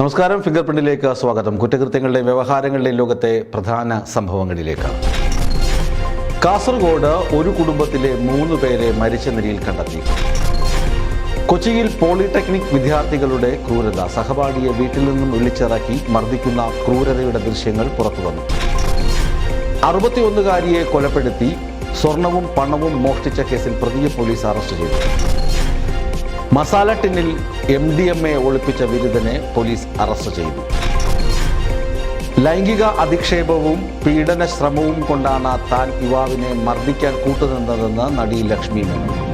നമസ്കാരം. ഫിംഗർ പ്രിന്റിലേക്ക് സ്വാഗതം. കുറ്റകൃത്യങ്ങളുടെയും വ്യവഹാരങ്ങളുടെയും ലോകത്തെ പ്രധാന സംഭവങ്ങളിലേക്ക്. കാസർഗോഡ് ഒരു കുടുംബത്തിലെ മൂന്ന് പേരെ മരിച്ച നിലയിൽ കണ്ടെത്തി. കൊച്ചിയിൽ പോളിടെക്നിക് വിദ്യാർത്ഥികളുടെ ക്രൂരത സഹപാഠിയെ വീട്ടിൽ നിന്നും വിളിച്ചിറക്കി മർദ്ദിക്കുന്ന ക്രൂരതയുടെ ദൃശ്യങ്ങൾ പുറത്തുവന്നു അറുപത്തിയൊന്നുകാരിയെ കൊലപ്പെടുത്തി സ്വർണവും പണവും മോഷ്ടിച്ച കേസിൽ പ്രതിയെ പോലീസ് അറസ്റ്റ് ചെയ്തു. മസാല ടിന്നിൽ എം ഡി എം എ ഒളിപ്പിച്ച വിരുദ്ധനെ പോലീസ് അറസ്റ്റ് ചെയ്തു. ലൈംഗിക അധിക്ഷേപവും പീഡന ശ്രമവും കൊണ്ടാണ് താൻ യുവാവിനെ മർദ്ദിക്കാൻ കൂട്ടുനിന്നതെന്ന് നടി ലക്ഷ്മി മേനോൻ.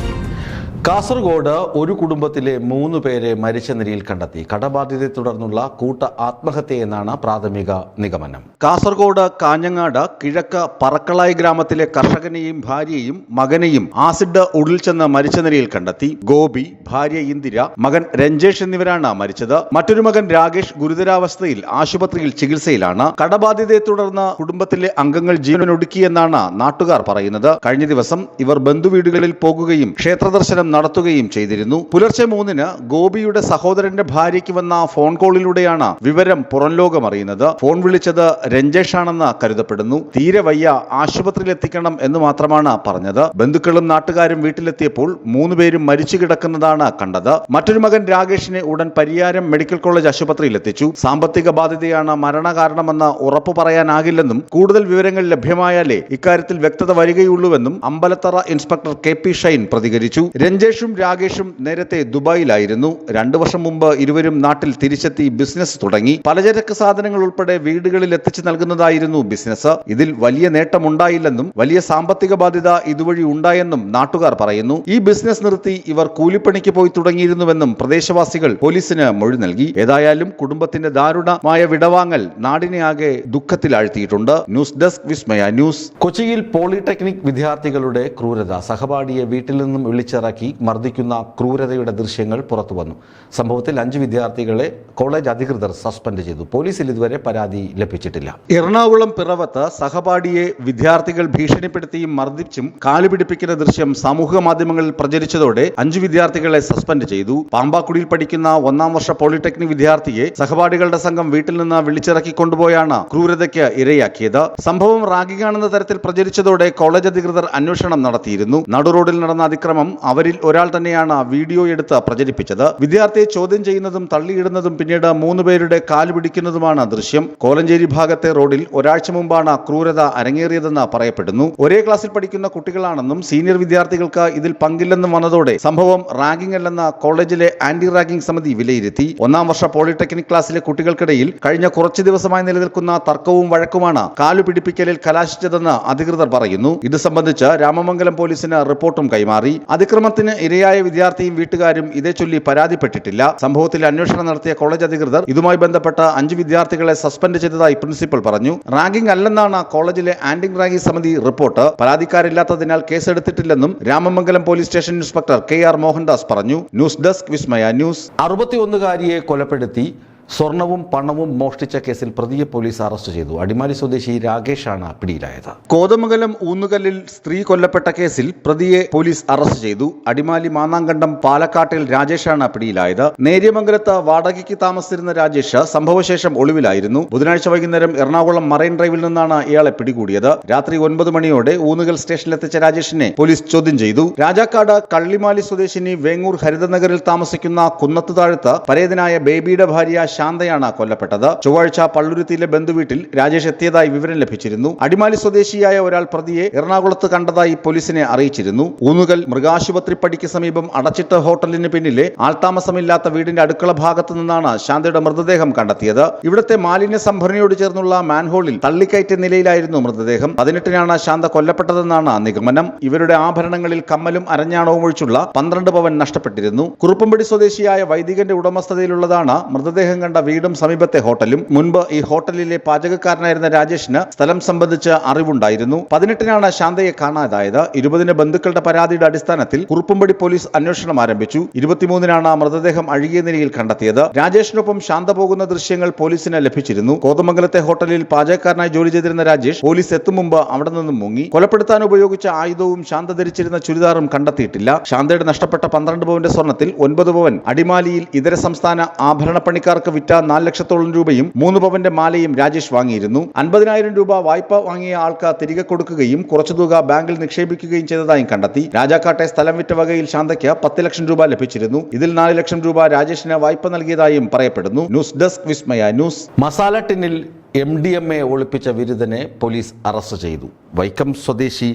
കാസർഗോഡ് ഒരു കുടുംബത്തിലെ മൂന്ന് പേരെ മരിച്ച നിലയിൽ കണ്ടെത്തി. കടബാധ്യതയെ തുടർന്നുള്ള കൂട്ട ആത്മഹത്യയെന്നാണ് പ്രാഥമിക നിഗമനം. കാസർഗോഡ് കാഞ്ഞങ്ങാട് കിഴക്ക് പറക്കളായി ഗ്രാമത്തിലെ കർഷകനെയും ഭാര്യയെയും മകനെയും ആസിഡ് ഉള്ളിൽ ചെന്ന് മരിച്ച നിലയിൽ കണ്ടെത്തി. ഗോപി ഭാര്യ ഇന്ദിര മകൻ രഞ്ജേഷ് എന്നിവരാണ് മരിച്ചത്. മറ്റൊരു മകൻ രാകേഷ് ഗുരുതരാവസ്ഥയിൽ ആശുപത്രിയിൽ ചികിത്സയിലാണ്. കടബാധ്യതയെ തുടർന്ന് കുടുംബത്തിലെ അംഗങ്ങൾ ജീവനൊടുക്കിയെന്നാണ് നാട്ടുകാർ പറയുന്നത്. കഴിഞ്ഞ ദിവസം ഇവർ ബന്ധുവീടുകളിൽ പോകുകയും ക്ഷേത്രദർശനം നടത്തുകയും ചെയ്തിരുന്നു. പുലർച്ചെ മൂന്നിന് ഗോപിയുടെ സഹോദരന്റെ ഭാര്യയ്ക്ക് വന്ന ഫോൺ കോളിലൂടെയാണ് വിവരം പുറംലോകം അറിയുന്നത്. ഫോൺ വിളിച്ചത് രഞ്ജേഷാണെന്ന് കരുതപ്പെടുന്നു. തീരെ വയ്യ ആശുപത്രിയിൽ എത്തിക്കണം എന്ന് മാത്രമാണ് പറഞ്ഞത്. ബന്ധുക്കളും നാട്ടുകാരും വീട്ടിലെത്തിയപ്പോൾ മൂന്നുപേരും മരിച്ചു കിടക്കുന്നതാണ് കണ്ടത്. മറ്റൊരു മകൻ രാകേഷിനെ ഉടൻ പരിയാരം മെഡിക്കൽ കോളേജ് ആശുപത്രിയിൽ എത്തിച്ചു സാമ്പത്തിക ബാധ്യതയാണ് മരണകാരണമെന്ന് ഉറപ്പു പറയാനാകില്ലെന്നും കൂടുതൽ വിവരങ്ങൾ ലഭ്യമായാലേ ഇക്കാര്യത്തിൽ വ്യക്തത വരികയുള്ളൂവെന്നും Ambalathara inspector K P Shine പ്രതികരിച്ചു. രഞ്ജേഷും രാകേഷും നേരത്തെ ദുബായിലായിരുന്നു. രണ്ടു വർഷം മുമ്പ് ഇരുവരും നാട്ടിൽ തിരിച്ചെത്തി ബിസിനസ് തുടങ്ങി. പലചരക്ക് സാധനങ്ങൾ ഉൾപ്പെടെ വീടുകളിൽ എത്തിച്ചു നൽകുന്നതായിരുന്നു ബിസിനസ് ഇതിൽ വലിയ നേട്ടമുണ്ടായില്ലെന്നും വലിയ സാമ്പത്തിക ബാധ്യത ഇതുവഴി ഉണ്ടായെന്നും നാട്ടുകാർ പറയുന്നു. ഈ ബിസിനസ് നിർത്തി ഇവർ കൂലിപ്പണിക്ക് പോയി തുടങ്ങിയിരുന്നുവെന്നും പ്രദേശവാസികൾ പോലീസിന് മൊഴി നൽകി. ഏതായാലും കുടുംബത്തിന്റെ ദാരുണമായ വിടവാങ്ങൽ നാടിനെ ആകെ ദുഃഖത്തിലാഴ്ത്തിയിട്ടുണ്ട്. News desk Vismaya news. കൊച്ചിയിൽ പോളിടെക്നിക് വിദ്യാർത്ഥികളുടെ ക്രൂരത സഹപാഠിയെ വീട്ടിൽ നിന്നും വിളിച്ചിറക്കി മർദ്ദിക്കുന്ന ക്രൂരതയുടെ ദൃശ്യങ്ങൾ പുറത്തു വന്നു. സംഭവത്തിൽ അഞ്ച് വിദ്യാർത്ഥികളെ കോളേജ് അധികൃതർ സസ്പെൻഡ് ചെയ്തു. പോലീസിൽ ഇതുവരെ പരാതി ലഭിച്ചിട്ടില്ല. എറണാകുളം പിറവത്ത് സഹപാഠിയെ വിദ്യാർത്ഥികൾ ഭീഷണിപ്പെടുത്തിയും മർദ്ദിച്ചും കാലുപിടിപ്പിക്കുന്ന ദൃശ്യം സാമൂഹിക മാധ്യമങ്ങളിൽ പ്രചരിച്ചതോടെ അഞ്ച് വിദ്യാർത്ഥികളെ സസ്പെൻഡ് ചെയ്തു. പാമ്പാക്കുടിയിൽ പഠിക്കുന്ന ഒന്നാം വർഷ പോളിടെക്നിക് വിദ്യാർത്ഥിയെ സഹപാഠികളുടെ സംഘം വീട്ടിൽ നിന്ന് വിളിച്ചിറക്കി കൊണ്ടുപോയാണ് ക്രൂരതയ്ക്ക് ഇരയാക്കിയത്. സംഭവം റാഗിങ്ങാണെന്ന തരത്തിൽ പ്രചരിച്ചതോടെ കോളേജ് അധികൃതർ അന്വേഷണം നടത്തിയിരുന്നു. നടുറോഡിൽ നടന്ന അതിക്രമം അവരിൽ ഒരാൾ തന്നെയാണ് വീഡിയോ എടുത്ത് പ്രചരിപ്പിച്ചത്. വിദ്യാർത്ഥിയെ ചോദ്യം ചെയ്യുന്നതും തള്ളിയിടുന്നതും പിന്നീട് മൂന്ന് പേരുടെ കാൽ പിടിക്കുന്നതുമാണ് ദൃശ്യം. കോലഞ്ചേരി ഭാഗത്തെ റോഡിൽ ഒരാഴ്ച മുമ്പാണ് ക്രൂരത അരങ്ങേറിയതെന്ന് പറയപ്പെടുന്നു. ഒരേ ക്ലാസ്സിൽ പഠിക്കുന്ന കുട്ടികളാണെന്നും സീനിയർ വിദ്യാർത്ഥികൾക്ക് ഇതിൽ പങ്കില്ലെന്നും വന്നതോടെ സംഭവം റാഗിംഗ് അല്ലെന്ന കോളേജിലെ ആന്റി റാഗിംഗ് സമിതി വിലയിരുത്തി. ഒന്നാം വർഷ പോളിടെക്നിക് ക്ലാസ്സിലെ കുട്ടികൾക്കിടയിൽ കഴിഞ്ഞ കുറച്ചു ദിവസമായി നിലനിൽക്കുന്ന തർക്കവും വഴക്കുമാണ് കാലു പിടിപ്പിക്കലിൽ കലാശിച്ചതെന്ന് അധികൃതർ പറയുന്നു. ഇത് സംബന്ധിച്ച് രാമമംഗലം പോലീസിന് റിപ്പോർട്ടും കൈമാറി. അതിക്രമത്തിന് ഇരയായ വിദ്യാർത്ഥിയും വീട്ടുകാരും ഇതേ ചൊല്ലി പരാതിപ്പെട്ടിട്ടില്ല. സംഭവത്തിൽ അന്വേഷണം നടത്തിയ കോളേജ് അധികൃതർ ഇതുമായി ബന്ധപ്പെട്ട അഞ്ച് വിദ്യാർത്ഥികളെ സസ്പെൻഡ് ചെയ്തതായി പ്രിൻസിപ്പൽ പറഞ്ഞു. റാങ്കിംഗ് അല്ലെന്നാണ് കോളേജിലെ ആന്റി റാങ്കിംഗ് സമിതി റിപ്പോർട്ട്. പരാതിക്കാരില്ലാത്തതിനാൽ കേസെടുത്തിട്ടില്ലെന്നും Ramamangalam police station inspector K R Mohandas പറഞ്ഞു. News desk Vismaya news. അറുപത്തിയൊന്നുകാരിയെ കൊലപ്പെടുത്തി. സ്വർണവും പണവും മോഷ്ടിച്ച കേസിൽ പ്രതിയെ പോലീസ് അറസ്റ്റ് ചെയ്തു. അടിമാലി സ്വദേശി രാകേഷാണ് പിടിയിലായത്. കോതമംഗലം ഊന്നുകല്ലിൽ സ്ത്രീ കൊല്ലപ്പെട്ട കേസിൽ പ്രതിയെ പോലീസ് അറസ്റ്റ് ചെയ്തു. അടിമാലി മാന്നാങ്കണ്ടം പാലക്കാട്ടിൽ രാജേഷാണ് പിടിയിലായത്. നേര്യമംഗലത്ത് വാടകയ്ക്ക് താമസിച്ചിരുന്ന രാജേഷ് സംഭവശേഷം ഒളിവിലായിരുന്നു. ബുധനാഴ്ച വൈകുന്നേരം എറണാകുളം മറൈൻ ഡ്രൈവിൽ നിന്നാണ് ഇയാളെ പിടികൂടിയത്. രാത്രി ഒൻപത് മണിയോടെ ഊന്നുകൽ സ്റ്റേഷനിലെത്തിച്ച രാജേഷിനെ പോലീസ് ചോദ്യം ചെയ്തു. രാജാക്കാട് കള്ളിമാലി സ്വദേശിനി വേങ്ങൂർ ഹരിതനഗറിൽ താമസിക്കുന്ന കുന്നത്ത് താഴത്ത് പരേതനായ ബേബിയുടെ ഭാര്യ ശാന്തയാണ് കൊല്ലപ്പെട്ടത്. ചൊവ്വാഴ്ച പള്ളുരുത്തിയിലെ ബന്ധുവീട്ടിൽ രാജേഷ് എത്തിയതായി വിവരം ലഭിച്ചിരുന്നു. അടിമാലി സ്വദേശിയായ ഒരാൾ പ്രതിയെ എറണാകുളത്ത് കണ്ടതായി പോലീസിനെ അറിയിച്ചിരുന്നു. ഊന്നുകൽ മൃഗാശുപത്രി പടിക്ക് സമീപം അടച്ചിട്ട ഹോട്ടലിന് പിന്നിലെ ആൾതാമസമില്ലാത്ത വീടിന്റെ അടുക്കള ഭാഗത്ത് നിന്നാണ് ശാന്തയുടെ മൃതദേഹം കണ്ടെത്തിയത്. ഇവിടുത്തെ മാലിന്യ സംഭരണിയോട് ചേർന്നുള്ള മാൻഹോളിൽ തള്ളിക്കയറ്റ നിലയിലായിരുന്നു മൃതദേഹം. പതിനെട്ടിനാണ് ശാന്ത കൊല്ലപ്പെട്ടതെന്നാണ് നിഗമനം. ഇവരുടെ ആഭരണങ്ങളിൽ കമ്മലും അരഞ്ഞാണവും ഒഴിച്ചുള്ള പന്ത്രണ്ട് പവൻ നഷ്ടപ്പെട്ടിരുന്നു. കുറുപ്പമ്പടി സ്വദേശിയായ വൈദികന്റെ ഉടമസ്ഥതയിലുള്ളതാണ് മൃതദേഹം കണ്ട വീടും സമീപത്തെ ഹോട്ടലും. മുൻപ് ഈ ഹോട്ടലിലെ പാചകക്കാരനായിരുന്ന രാജേഷിന് സ്ഥലം സംബന്ധിച്ച് അറിവുണ്ടായിരുന്നു. പതിനെട്ടിനാണ് ശാന്തയെ കാണാതായത്. ഇരുപതിന് ബന്ധുക്കളുടെ പരാതിയുടെ അടിസ്ഥാനത്തിൽ കുറുപ്പുംപടി പോലീസ് അന്വേഷണം ആരംഭിച്ചു. ഇരുപത്തിമൂന്നിനാണ് മൃതദേഹം അഴുകിയ നിലയിൽ കണ്ടെത്തിയത്. രാജേഷിനൊപ്പം ശാന്ത പോകുന്ന ദൃശ്യങ്ങൾ പോലീസിന് ലഭിച്ചിരുന്നു. കോതമംഗലത്തെ ഹോട്ടലിൽ പാചകക്കാരനായി ജോലി ചെയ്തിരുന്ന രാജേഷ് പോലീസ് എത്തും മുമ്പ് അവിടെ നിന്നും മുങ്ങി. കൊലപ്പെടുത്താൻ ഉപയോഗിച്ച ആയുധവും ശാന്ത ധരിച്ചിരുന്ന ചുരിദാറും കണ്ടെത്തിയിട്ടില്ല. ശാന്തയുടെ നഷ്ടപ്പെട്ട പന്ത്രണ്ട് പവന്റെ സ്വർണത്തിൽ ഒൻപത് പവൻ അടിമാലിയിൽ ഇതര സംസ്ഥാന ആഭരണപ്പണിക്കാർക്ക് വിറ്റ നാല് ലക്ഷത്തോളം രൂപയും മൂന്ന് പവന്റെ മാലയും രാജേഷ് വാങ്ങിയിരുന്നു. അൻപതിനായിരം രൂപ വായ്പ വാങ്ങിയ ആൾക്ക് തിരികെ കൊടുക്കുകയും കുറച്ചു തുക ബാങ്കിൽ നിക്ഷേപിക്കുകയും ചെയ്തതായും കണ്ടെത്തി. രാജാക്കാട്ടെ സ്ഥലം വിറ്റ വകയിൽ ശാന്തയ്ക്ക് പത്ത് ലക്ഷം രൂപ ലഭിച്ചിരുന്നു. ഇതിൽ നാല് ലക്ഷം രൂപ രാജേഷിന് വായ്പ നൽകിയതായും പറയപ്പെടുന്നു. News desk Vismaya news. Masala ടിന്നിൽ M D M A ഒളിപ്പിച്ച വിരുദ്ധനെ പോലീസ് അറസ്റ്റ് ചെയ്തു. വൈക്കം സ്വദേശി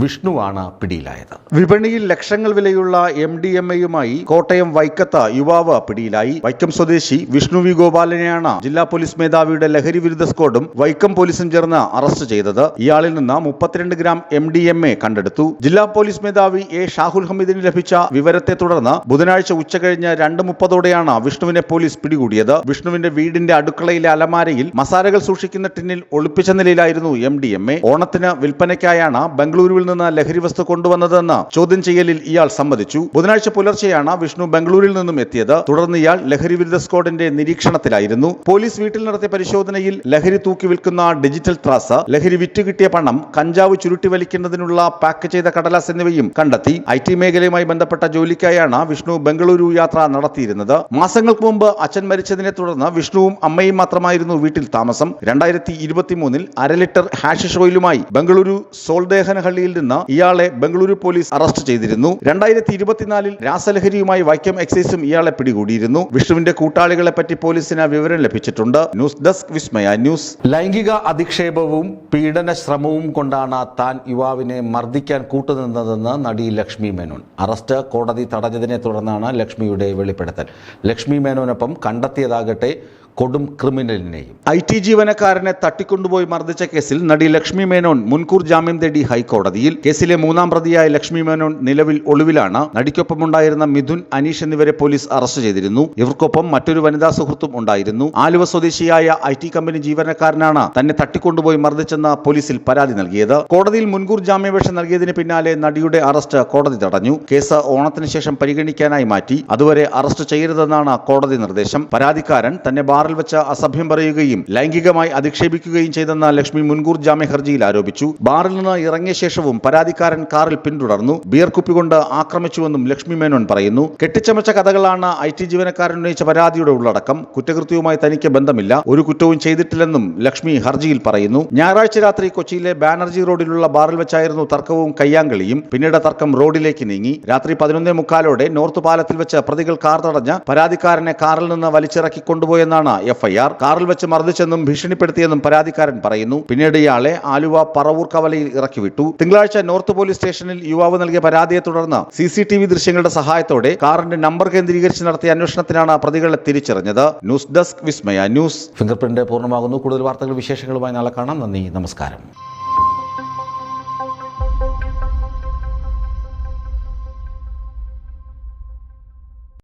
വിഷ്ണുവാണ് പിടിയിലായത്. വിപണിയിൽ ലക്ഷങ്ങൾ വിലയുള്ള എം ഡി എം എയുമായി കോട്ടയം വൈക്കത്ത് യുവാവ് പിടിയിലായി. വൈക്കം സ്വദേശി വിഷ്ണു വി ഗോപാലനെയാണ് ജില്ലാ പോലീസ് മേധാവിയുടെ ലഹരി വിരുദ്ധ സ്ക്വാഡും വൈക്കം പോലീസും ചേർന്ന് അറസ്റ്റ് ചെയ്തത്. ഇയാളിൽ നിന്ന് മുപ്പത്തിരണ്ട് gram M D M A കണ്ടെടുത്തു. ജില്ലാ പോലീസ് മേധാവി എ ഷാഹുൽ ഹമീദിന് ലഭിച്ച വിവരത്തെ തുടർന്ന് ബുധനാഴ്ച ഉച്ചകഴിഞ്ഞ് രണ്ട് മുപ്പതോടെയാണ് വിഷ്ണുവിനെ പോലീസ് പിടികൂടിയത്. വിഷ്ണുവിന്റെ വീടിന്റെ അടുക്കളയിലെ അലമാരയിൽ മസാലകൾ സൂക്ഷിക്കുന്ന ടിന്നിൽ ഒളിപ്പിച്ച നിലയിലായിരുന്നു എം ഡി എം എ. ഓണത്തിന് വിൽപ്പനയ്ക്കായാണ് ബംഗളൂരുവിൽ നിന്ന് ലഹരി വസ്തു കൊണ്ടുവന്നതെന്ന് ചോദ്യം ചെയ്യലിൽ ഇയാൾ സമ്മതിച്ചു. ബുധനാഴ്ച പുലർച്ചെയാണ് വിഷ്ണു ബംഗളൂരിൽ നിന്നും എത്തിയത്. തുടർന്ന് ഇയാൾ ലഹരി വിരുദ്ധ സ്ക്വാഡിന്റെ നിരീക്ഷണത്തിലായിരുന്നു. പോലീസ് വീട്ടിൽ നടത്തിയ പരിശോധനയിൽ ലഹരി തൂക്കി വിൽക്കുന്ന ഡിജിറ്റൽ ത്രാസ് ലഹരി വിറ്റുകിട്ടിയ പണം കഞ്ചാവ് ചുരുട്ടി വലിക്കുന്നതിനുള്ള പാക്ക് ചെയ്ത കടലാസ് എന്നിവയും കണ്ടെത്തി. ഐ ടി മേഖലയുമായി ബന്ധപ്പെട്ട ജോലിക്കായാണ് വിഷ്ണു ബംഗളൂരു യാത്ര നടത്തിയിരുന്നത്. മാസങ്ങൾക്ക് മുമ്പ് അച്ഛൻ മരിച്ചതിനെ തുടർന്ന് വിഷ്ണുവും അമ്മയും മാത്രമായിരുന്നു വീട്ടിൽ താമസം. രണ്ടായിരത്തി ഇരുപത്തിമൂന്നിൽ അര ലിറ്റർ ഹാഷിഷ് ഓയിലുമായി ബംഗളൂരു സോൾദേഹനഹള്ളിയിൽ നിന്ന് ഇയാളെ ബംഗളൂരു പോലീസ് അറസ്റ്റ് ചെയ്തിരുന്നു. രണ്ടായിരത്തി ഇരുപത്തിനാലിൽ രാസലഹരിയുമായി വൈക്കം എക്സൈസും ഇയാളെ പിടികൂടിയിരുന്നു. വിഷ്ണുവിന്റെ കൂട്ടാളികളെ പറ്റി പോലീസിന് വിവരം ലഭിച്ചിട്ടുണ്ട്. News desk Vismaya news. ലൈംഗിക അധിക്ഷേപവും പീഡന ശ്രമവും കൊണ്ടാണ് താൻ യുവാവിനെ മർദ്ദിക്കാൻ കൂട്ടുനിന്നതെന്ന് നടി ലക്ഷ്മി മേനോൻ. അറസ്റ്റ് കോടതി തടഞ്ഞതിനെ തുടർന്നാണ് ലക്ഷ്മിയുടെ വെളിപ്പെടുത്തൽ. ലക്ഷ്മി മേനോനൊപ്പം കണ്ടെത്തിയതാകട്ടെ കൊടും ക്രിമിനലിനെയും. ഐ ടി ജീവനക്കാരനെ തട്ടിക്കൊണ്ടുപോയി മർദ്ദിച്ച കേസിൽ നടി ലക്ഷ്മി മേനോൻ മുൻകൂർ ജാമ്യം തേടി ഹൈക്കോടതിയിൽ. കേസിലെ മൂന്നാം പ്രതിയായ ലക്ഷ്മി മേനോൻ നിലവിൽ ഒളിവിലാണ്. നടിക്കൊപ്പമുണ്ടായിരുന്ന മിഥുൻ അനീഷ് എന്നിവരെ പോലീസ് അറസ്റ്റ് ചെയ്തിരുന്നു. ഇവർക്കൊപ്പം മറ്റൊരു വനിതാ സുഹൃത്തും ഉണ്ടായിരുന്നു. ആലുവ സ്വദേശിയായ ഐ ടി കമ്പനി ജീവനക്കാരനാണ് തന്നെ തട്ടിക്കൊണ്ടുപോയി മർദ്ദിച്ചെന്ന പോലീസിൽ പരാതി നൽകിയത്. കോടതിയിൽ മുൻകൂർ ജാമ്യാപേക്ഷ നൽകിയതിന് പിന്നാലെ നടിയുടെ അറസ്റ്റ് കോടതി തടഞ്ഞു. കേസ് ഓണത്തിന് ശേഷം പരിഗണിക്കാനായി മാറ്റി. അതുവരെ അറസ്റ്റ് ചെയ്യരുതെന്നാണ് കോടതി നിർദ്ദേശം. പരാതിക്കാരൻ തന്നെ ബാറിൽ വെച്ച് അസഭ്യം പറയുകയും ലൈംഗികമായി അധിക്ഷേപിക്കുകയും ചെയ്തെന്ന ലക്ഷ്മി മുൻകൂർ ജാമ്യ ഹർജിയിൽ ആരോപിച്ചു. ബാറിൽ നിന്ന് ഇറങ്ങിയ ശേഷവും പരാതിക്കാരൻ കാറിൽ പിന്തുടർന്നു. ബിയർ കുപ്പി കൊണ്ട് ആക്രമിച്ചുവെന്നും ലക്ഷ്മി മേനോൻ പറയുന്നു. കെട്ടിച്ചമച്ച കഥകളാണ് ഐ ടി ജീവനക്കാരൻ ഉന്നയിച്ച പരാതിയുടെ ഉള്ളടക്കം. കുറ്റകൃത്യവുമായി തനിക്ക് ബന്ധമില്ല. ഒരു കുറ്റവും ചെയ്തിട്ടില്ലെന്നും ലക്ഷ്മി ഹർജിയിൽ പറയുന്നു. ഞായറാഴ്ച രാത്രി കൊച്ചിയിലെ ബാനർജി റോഡിലുള്ള ബാറിൽ വെച്ചായിരുന്നു തർക്കവും കയ്യാങ്കളിയും. പിന്നീട് തർക്കം റോഡിലേക്ക് നീങ്ങി. രാത്രി പതിനൊന്നേ മുക്കാലോടെ നോർത്ത് പാലത്തിൽ വെച്ച് പ്രതികൾ കാർ തടഞ്ഞ് പരാതിക്കാരനെ കാറിൽ നിന്ന് വലിച്ചിറക്കി കൊണ്ടുപോയെന്നാണ് എഫ്ഐആർ കാറിൽ വെച്ച് മർദ്ദിച്ചെന്നും ഭീഷണിപ്പെടുത്തിയെന്നും പരാതിക്കാരൻ പറയുന്നു. പിന്നീട് ഇയാളെ ആലുവ പറവൂർ കവലയിൽ ഇറക്കിവിട്ടു. തിങ്കളാഴ്ച നോർത്ത് പോലീസ് സ്റ്റേഷനിൽ യുവാവ് നൽകിയ പരാതിയെ തുടർന്ന് സി സി ടി വി ദൃശ്യങ്ങളുടെ സഹായത്തോടെ കാറിന്റെ നമ്പർ കേന്ദ്രീകരിച്ച് നടത്തിയ അന്വേഷണത്തിനാണ് പ്രതികളെ തിരിച്ചറിഞ്ഞത്. News desk Vismaya news. Fingerprint പൂർണമാകുന്നു. കൂടുതൽ വാർത്തകൾ വിശേഷങ്ങളുമായി നാളെ കാണാം. നന്ദി. നമസ്കാരം.